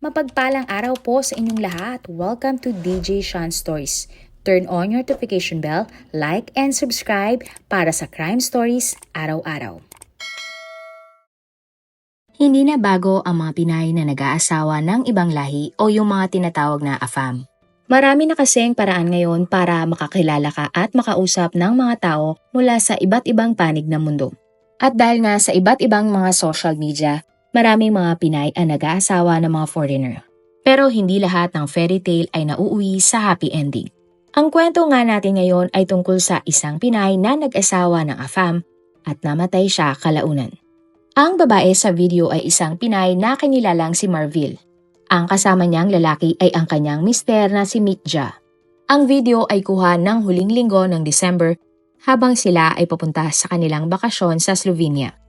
Mapagpalang araw po sa inyong lahat. Welcome to DJ Sean Stories. Turn on your notification bell, like and subscribe para sa crime stories araw-araw. Hindi na bago ang mga Pinay na nag-aasawa ng ibang lahi o yung mga tinatawag na AFAM. Marami na kasing paraan ngayon para makakilala ka at makausap ng mga tao mula sa iba't ibang panig ng mundo. At dahil nga sa iba't ibang mga social media, maraming mga Pinay ang nag-aasawa ng mga foreigner. Pero hindi lahat ng fairy tale ay nauuwi sa happy ending. Ang kwento nga natin ngayon ay tungkol sa isang Pinay na nag-asawa ng AFAM at namatay siya kalaunan. Ang babae sa video ay isang Pinay na kinilalang si Marville. Ang kasama niyang lalaki ay ang kanyang mister na si Mitja. Ang video ay kuha ng huling linggo ng December habang sila ay papunta sa kanilang bakasyon sa Slovenia.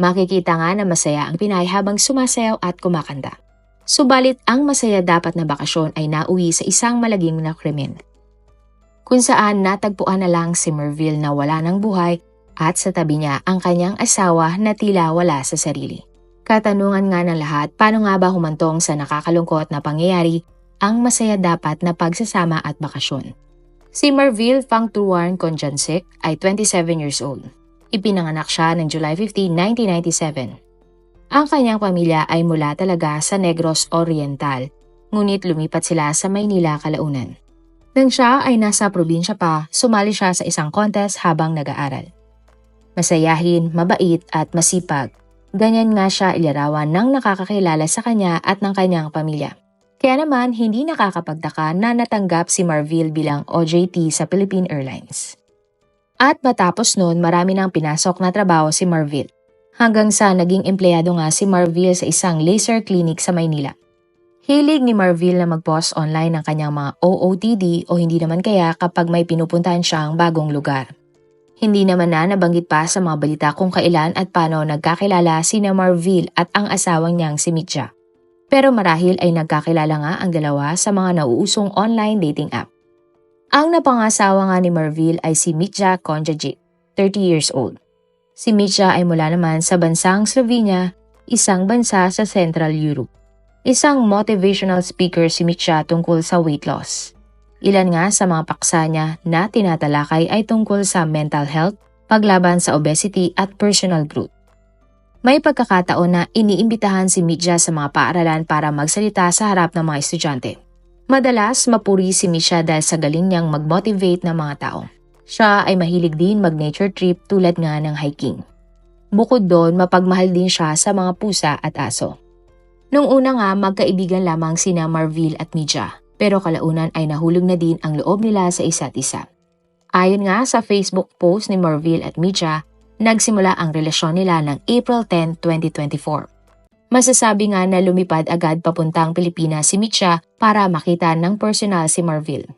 Makikita nga na masaya ang Pinay habang sumasayaw at kumakanta. Subalit ang masaya dapat na bakasyon ay nauwi sa isang malaging na krimen. Kung saan natagpuan na lang si Merville na wala ng buhay at sa tabi niya ang kanyang asawa na tila wala sa sarili. Katanungan nga ng lahat, paano nga ba humantong sa nakakalungkot na pangyayari ang masaya dapat na pagsasama at bakasyon? Si Marville Fang Tuan Konjansik ay 27 years old. Ipinanganak siya ng July 15, 1997. Ang kanyang pamilya ay mula talaga sa Negros Oriental, ngunit lumipat sila sa Maynila kalaunan. Nang siya ay nasa probinsya pa, sumali siya sa isang contest habang nag-aaral. Masayahin, mabait at masipag. Ganyan nga siya ilarawan ng nakakakilala sa kanya at ng kanyang pamilya. Kaya naman hindi nakakapagtaka na natanggap si Marville bilang OJT sa Philippine Airlines. At matapos noon marami nang pinasok na trabaho si Marville. Hanggang sa naging empleyado nga si Marville sa isang laser clinic sa Maynila. Hilig ni Marville na mag-post online ng kanyang mga OOTD o hindi naman kaya kapag may pinupuntahan siyang bagong lugar. Hindi naman na nabanggit pa sa mga balita kung kailan at paano nagkakilala sina Marville at ang asawang niyang si Mitja. Pero marahil ay nagkakilala nga ang dalawa sa mga nauusong online dating app. Ang napangasawa nga ni Marville ay si Mitja Konjajic, 30 years old. Si Mitja ay mula naman sa bansang Slovenia, isang bansa sa Central Europe. Isang motivational speaker si Mitja tungkol sa weight loss. Ilan nga sa mga paksa niya na tinatalakay ay tungkol sa mental health, paglaban sa obesity at personal growth. May pagkakataon na iniimbitahan si Mitja sa mga paaralan para magsalita sa harap ng mga estudyante. Madalas mapuri si Misha dahil sa galing niyang mag-motivate ng mga tao. Siya ay mahilig din mag-nature trip tulad nga ng hiking. Bukod doon, mapagmahal din siya sa mga pusa at aso. Nung una nga, magkaibigan lamang sina Marville at Mitja, pero kalaunan ay nahulog na din ang loob nila sa isa't isa. Ayon nga sa Facebook post ni Marville at Mitja, nagsimula ang relasyon nila ng April 10, 2024. Masasabi nga na lumipad agad papuntang Pilipinas si Mitja para makita ng personal si Marville.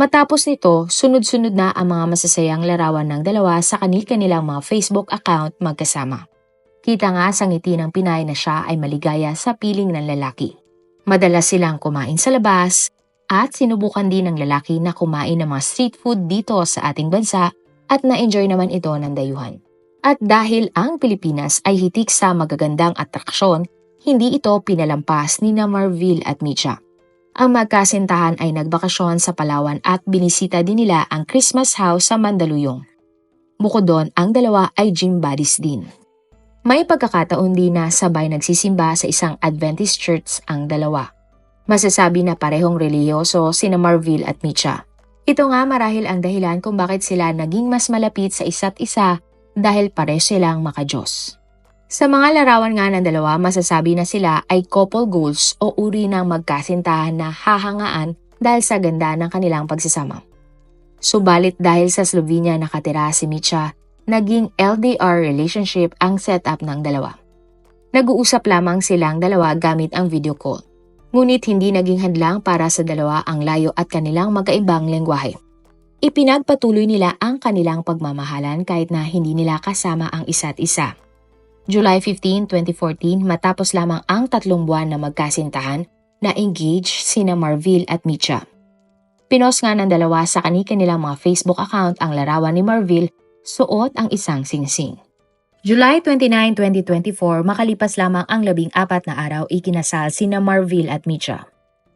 Matapos nito, sunod-sunod na ang mga masasayang larawan ng dalawa sa kanil-kanilang mga Facebook account magkasama. Kita nga sa ngiti ng Pinay na siya ay maligaya sa piling ng lalaki. Madalas silang kumain sa labas at sinubukan din ng lalaki na kumain ng mga street food dito sa ating bansa at na-enjoy naman ito ng dayuhan. At dahil ang Pilipinas ay hitik sa magagandang atraksyon, hindi ito pinalampas ni na Marville at Mitja. Ang magkasintahan ay nagbakasyon sa Palawan at binisita din nila ang Christmas house sa Mandaluyong. Bukod doon, ang dalawa ay gym buddies din. May pagkakataon din na sabay nagsisimba sa isang Adventist church ang dalawa. Masasabi na parehong reliyoso sina Marville at Mitja. Ito nga marahil ang dahilan kung bakit sila naging mas malapit sa isa't isa dahil pare silang makajos. Sa mga larawan nga ng dalawa, masasabi na sila ay couple goals o uri ng magkasintahan na hahangaan dahil sa ganda ng kanilang pagsasama. Subalit dahil sa Slovenia nakatira si Mitya, naging LDR relationship ang setup ng dalawa. Nag-uusap lamang silang dalawa gamit ang video call. Ngunit hindi naging hadlang para sa dalawa ang layo at kanilang magkaibang lengguwahe. Ipinagpatuloy nila ang kanilang pagmamahalan kahit na hindi nila kasama ang isa't isa. July 15, 2014, matapos lamang ang tatlong buwan na magkasintahan, na-engage sina Marville at Mitya. Pinost nga ng dalawa sa kanilang mga Facebook account ang larawan ni Marville suot ang isang singsing. July 29, 2024, makalipas lamang ang labing apat na araw ikinasal sina Marville at Micha.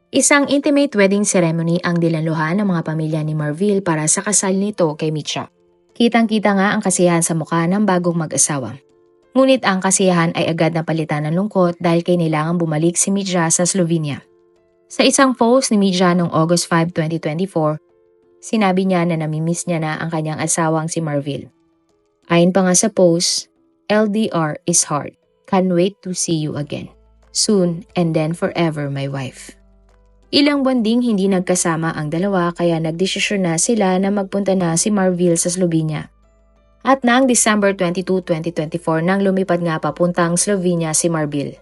Isang intimate wedding ceremony ang dilanluhan ng mga pamilya ni Marville para sa kasal nito kay Micha. Kitang-kita nga ang kasiyahan sa mukha ng bagong mag-asawa. Ngunit ang kasiyahan ay agad na palitan ng lungkot dahil kailangan bumalik si Micha sa Slovenia. Sa isang post ni Micha noong August 5, 2024, sinabi niya na namimiss niya na ang kanyang asawang si Marville. Ayon pa nga sa post, LDR is hard. Can't wait to see you again. Soon and then forever my wife. Ilang buwan ding hindi nagkasama ang dalawa kaya nagdesisyon na sila na magpunta na si Marville sa Slovenia. At noong December 22, 2024 nang lumipad nga papuntang Slovenia si Marville.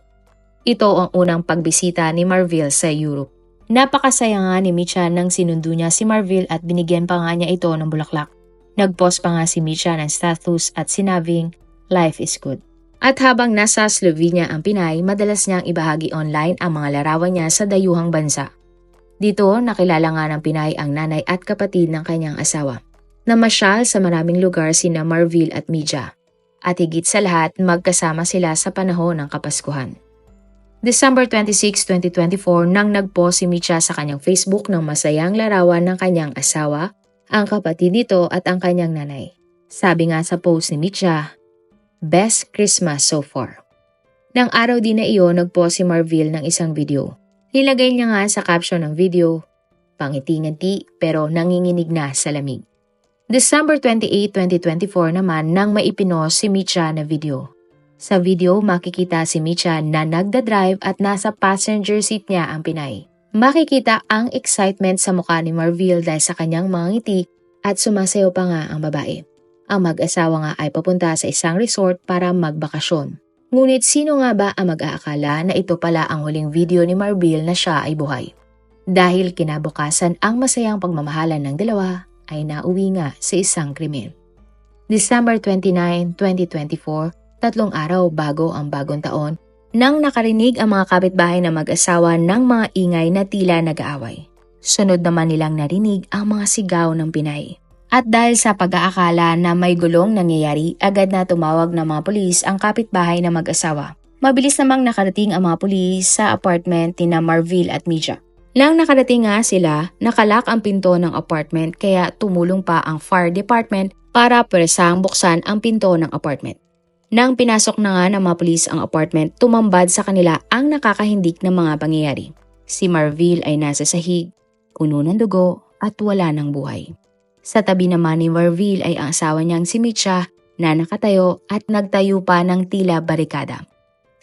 Ito ang unang pagbisita ni Marville sa Europe. Napakasaya nga ni Micha nang sinundo niya si Marville at binigyan pa nga niya ito ng bulaklak. Nagpost pa nga si Micha ng status at sinabing, Life is good. At habang nasa Slovenia ang Pinay, madalas niyang ibahagi online ang mga larawan niya sa dayuhang bansa. Dito, nakilala nga ng Pinay ang nanay at kapatid ng kanyang asawa. Namasyal sa maraming lugar sina Marville at Mija. At higit sa lahat, magkasama sila sa panahon ng Kapaskuhan. December 26, 2024 nang nagpost si Micha sa kanyang Facebook ng masayang larawan ng kanyang asawa, ang kapatid nito at ang kanyang nanay. Sabi nga sa post ni Micha, Best Christmas so far. Nang araw din na iyon, nagpost si Marville ng isang video. Nilagay niya nga sa caption ng video, Pangiti-ngiti pero nanginginig na sa lamig. December 28, 2024 naman nang maipinos si Micha na video. Sa video, makikita si Micha na nagda-drive at nasa passenger seat niya ang Pinay. Makikita ang excitement sa mukha ni Marville dahil sa kanyang mga ngiti at sumasayaw pa nga ang babae. Ang mag-asawa nga ay papunta sa isang resort para magbakasyon. Ngunit sino nga ba ang mag-aakala na ito pala ang huling video ni Marbil na siya ay buhay? Dahil kinabukasan ang masayang pagmamahalan ng dalawa ay nauwi nga sa isang krimen. December 29, 2024, tatlong araw bago ang bagong taon, nang nakarinig ang mga kapitbahay na mag-asawa ng mga ingay na tila nag-aaway. Sunod naman nilang narinig ang mga sigaw ng Pinay. At dahil sa pag-aakala na may gulong nangyayari, agad na tumawag ng mga pulis ang kapitbahay na mag-asawa. Mabilis namang nakarating ang mga pulis sa apartment ni na Marville at Mija. Lang nakarating nga sila, nakalak ang pinto ng apartment kaya tumulong pa ang fire department para presang buksan ang pinto ng apartment. Nang pinasok na nga ng mga pulis ang apartment, tumambad sa kanila ang nakakahindik ng mga pangyayari. Si Marville ay nasa sahig, puno ng dugo at wala ng buhay. Sa tabi naman ni Marville ay ang asawa niyang si Micha na nakatayo at nagtayo pa ng tila barikada.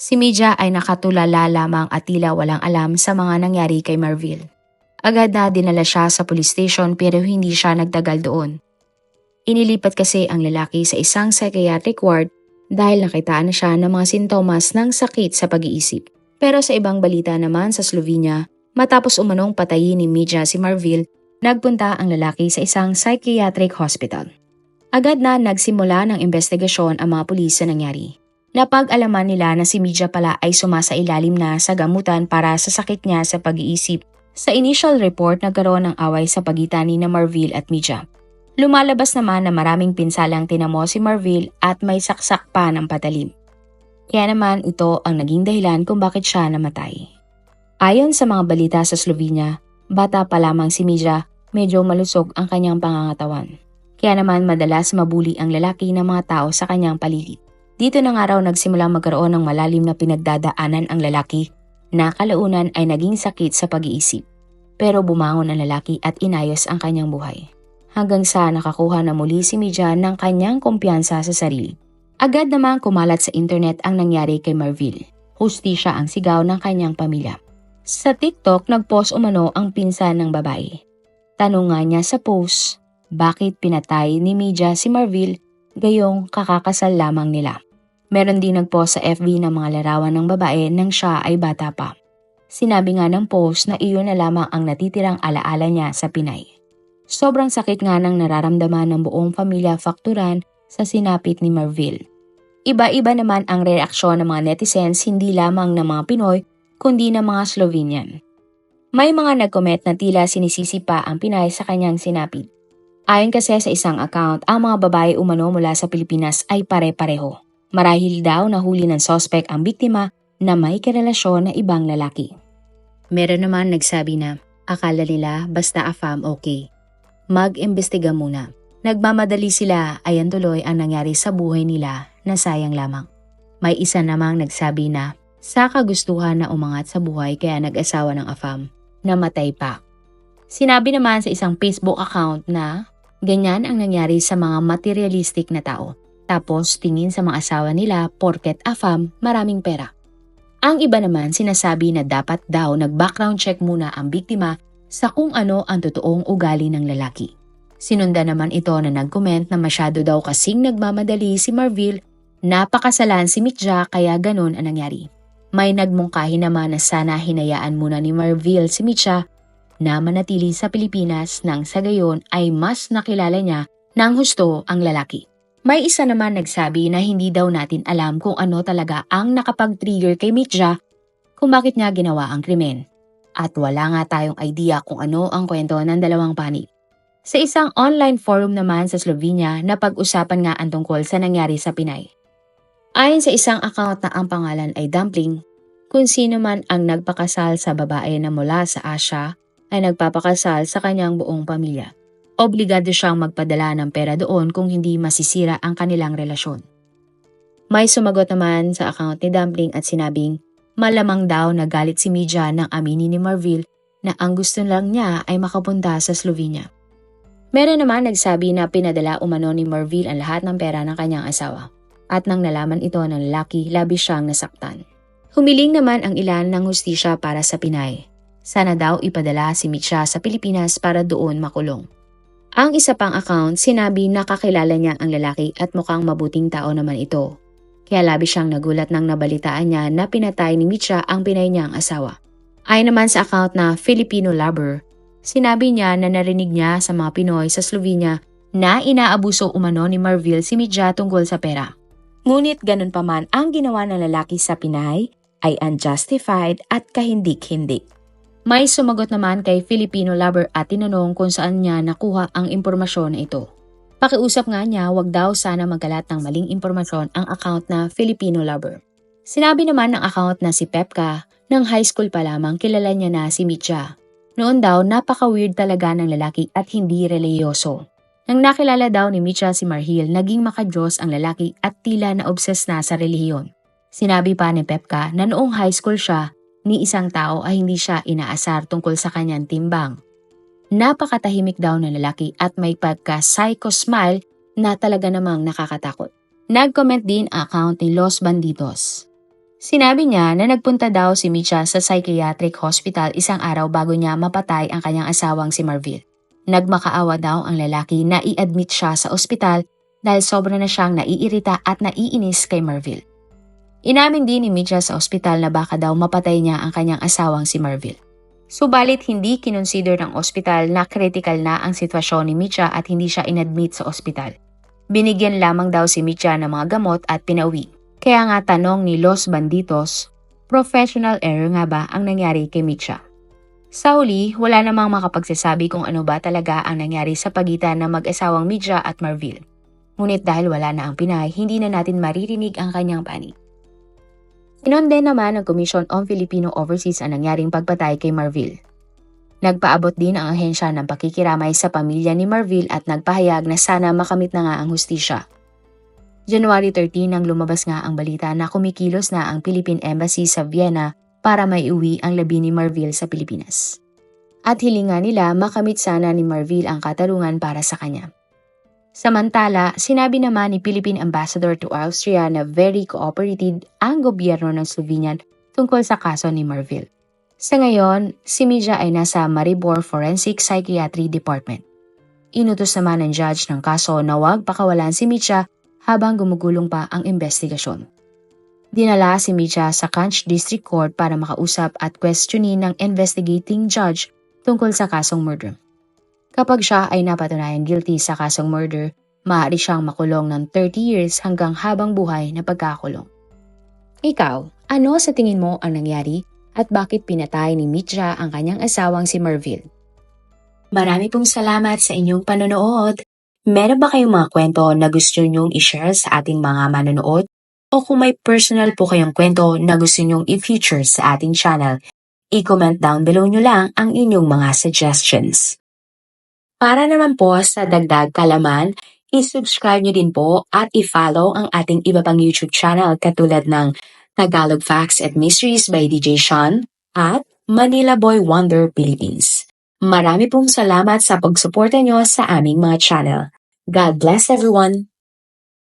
Si Micha ay nakatulala lamang at tila walang alam sa mga nangyari kay Marville. Agad na dinala siya sa police station pero hindi siya nagtagal doon. Inilipat kasi ang lalaki sa isang psychiatric ward dahil nakitaan na siya ng mga sintomas ng sakit sa pag-iisip. Pero sa ibang balita naman sa Slovenia, matapos umanong patayin ni Mija si Marville, nagpunta ang lalaki sa isang psychiatric hospital. Agad na nagsimula ng investigasyon ang mga pulis sa nangyari. Napag-alaman nila na si Midja pala ay sumasailalim na sa gamutan para sa sakit niya sa pag-iisip. Sa initial report, nagkaroon ng away sa pagitan ni na Marville at Midja. Lumalabas naman na maraming pinsalang tinamo si Marville at may saksak pa ng patalim. Kaya naman ito ang naging dahilan kung bakit siya namatay. Ayon sa mga balita sa Slovenia, bata pa lamang si Midja medyo malusog ang kanyang pangangatawan. Kaya naman madalas mabuli ang lalaki ng mga tao sa kanyang paligid. Dito na nga raw nagsimula magkaroon ng malalim na pinagdadaanan ang lalaki na kalaunan ay naging sakit sa pag-iisip. Pero bumangon ang lalaki at inayos ang kanyang buhay. Hanggang sa nakakuha na muli si Mija ng kanyang kumpiyansa sa sarili. Agad namang kumalat sa internet ang nangyari kay Marville. Hustisya ang sigaw ng kanyang pamilya. Sa TikTok, nagpost umano ang pinsan ng babae Tanong nga niya sa post, bakit pinatay ni Media si Marville gayong kakakasal lamang nila. Meron din nagpost sa FB ng mga larawan ng babae nang siya ay bata pa. Sinabi nga ng post na iyon na lamang ang natitirang alaala niya sa Pinay. Sobrang sakit nga ng nararamdaman ng buong pamilya Fakturan sa sinapit ni Marville. Iba-iba naman ang reaksyon ng mga netizens hindi lamang ng mga Pinoy kundi ng mga Slovenian. May mga nag-comment na tila sinisisi pa ang Pinay sa kanyang sinapit. Ayon kasi sa isang account, ang mga babae umano mula sa Pilipinas ay pare-pareho. Marahil daw nahuli ng sospek ang biktima na may karelasyon na ibang lalaki. Meron naman nagsabi na akala nila basta afam okay. Mag-imbestiga muna. Nagmamadali sila ayan tuloy ang nangyari sa buhay nila na sayang lamang. May isa namang nagsabi na sa kagustuhan na umangat sa buhay kaya nag-asawa ng afam, namatay pa. Sinabi naman sa isang Facebook account na ganyan ang nangyari sa mga materialistic na tao. Tapos tingin sa mga asawa nila porket afam maraming pera. Ang iba naman sinasabi na dapat daw nag-background check muna ang biktima sa kung ano ang totoong ugali ng lalaki. Sinunda naman ito na nag-comment na masyado daw kasing nagmamadali si Marville, napakasalan si Mitja kaya ganun ang nangyari. May nagmungkahi naman na sana hinayaan muna ni Marville si Mitja na manatili sa Pilipinas nang sa gayon ay mas nakilala niya ng husto ang lalaki. May isa naman nagsabi na hindi daw natin alam kung ano talaga ang nakapag-trigger kay Mitja kung bakit niya ginawa ang krimen. At wala nga tayong idea kung ano ang kwento ng dalawang panig. Sa isang online forum naman sa Slovenia na pag-usapan nga ang tungkol sa nangyari sa Pinay. Ayon sa isang account na ang pangalan ay Dumpling, kung sino man ang nagpakasal sa babae na mula sa Asia ay nagpapakasal sa kanyang buong pamilya obligado siyang magpadala ng pera doon kung hindi masisira ang kanilang relasyon. May sumagot naman sa account ni Dumpling at sinabing malamang daw nagalit si Midja ng amini ni Marville na ang gusto lang niya ay makapunta sa Slovenia. Meron naman nagsabi na pinadala umano ni Marville ang lahat ng pera ng kanyang asawa. At nang nalaman ito ng lalaki, labis siyang nasaktan. Humiling naman ang ilan ng hustisya para sa Pinay. Sana daw ipadala si Mitcha sa Pilipinas para doon makulong. Ang isa pang account, sinabi na kakilala niya ang lalaki at mukhang mabuting tao naman ito. Kaya labi siyang nagulat nang nabalitaan niya na pinatay ni Mitcha ang pinay niyang asawa. Ayon naman sa account na Filipino Lover, sinabi niya na narinig niya sa mga Pinoy sa Slovenia na inaabuso umano ni Marville si Mitcha tungkol sa pera. Ngunit ganun pa man ang ginawa ng lalaki sa Pinay ay unjustified at kahindik-hindik. May sumagot naman kay Filipino lover at tinanong kung saan niya nakuha ang impormasyon na ito. Pakiusap nga niya wag daw sana magkalat ng maling impormasyon ang account na Filipino lover. Sinabi naman ng account na si Pepka, ng high school pa lamang kilala niya na si Mitya. Noon daw napaka-weird talaga ng lalaki at hindi reliyoso. Nang nakilala daw ni Mitya si Marhil, naging makadiyos ang lalaki at tila na obses na sa relihiyon. Sinabi pa ni Pepka na noong high school siya, ni isang tao ay hindi siya inaasar tungkol sa kanyang timbang. Napakatahimik daw ng lalaki at may pagka-psycho smile na talaga namang nakakatakot. Nag-comment din ang account ni Los Banditos. Sinabi niya na nagpunta daw si Micha sa psychiatric hospital isang araw bago niya mapatay ang kanyang asawang si Marville. Nagmakaawa daw ang lalaki na i-admit siya sa ospital dahil sobra na siyang naiirita at naiinis kay Marville. Inamin din ni Mitchell sa ospital na baka daw mapatay niya ang kanyang asawang si Marville. Subalit hindi kinonsider ng ospital na critical na ang sitwasyon ni Mitcha at hindi siya inadmit sa ospital. Binigyan lamang daw si Mitcha ng mga gamot at pinauwi. Kaya nga tanong ni Los Banditos, professional error nga ba ang nangyari kay Mitcha? Sa huli, wala namang makapagsasabi kung ano ba talaga ang nangyari sa pagitan ng mag-asawang Mitcha at Marville. Ngunit dahil wala na ang Pinay, hindi na natin maririnig ang kanyang panig. Inonde naman ng Commission on Filipino Overseas ang nangyaring pagpatay kay Marville. Nagpaabot din ang ahensya ng pakikiramay sa pamilya ni Marville at nagpahayag na sana makamit na nga ang hustisya. January 13 nang lumabas nga ang balita na kumikilos na ang Philippine Embassy sa Vienna para maiuwi ang labi ni Marville sa Pilipinas. At hilinga nila makamit sana ni Marville ang katarungan para sa kanya. Samantala, sinabi naman ni Philippine Ambassador to Austria na very cooperative ang gobyerno ng Slovenian tungkol sa kaso ni Marville. Sa ngayon, si Mija ay nasa Maribor Forensic Psychiatry Department. Inutos naman ng judge ng kaso na huwag pakawalan si Micha habang gumugulong pa ang investigasyon. Dinala si Micha sa Kanch District Court para makausap at questionin ng investigating judge tungkol sa kasong murder. Kapag siya ay napatunayan guilty sa kasong murder, maaari siyang makulong ng 30 years hanggang habang buhay na pagkakulong. Ikaw, ano sa tingin mo ang nangyari at bakit pinatay ni Mitja ang kanyang asawang si Merville? Marami pong salamat sa inyong panonood. Meron ba kayong mga kwento na gusto nyong i-share sa ating mga manonood? o kung may personal po kayong kwento na gusto nyong i-feature sa ating channel, i-comment down below nyo lang ang inyong mga suggestions. Para naman po sa dagdag kalaman, i-subscribe nyo din po at i-follow ang ating iba pang YouTube channel katulad ng Tagalog Facts and Mysteries by DJ Sean at Manila Boy Wonder Philippines. Marami pong salamat sa pagsuporta nyo sa aming mga channel. God bless everyone!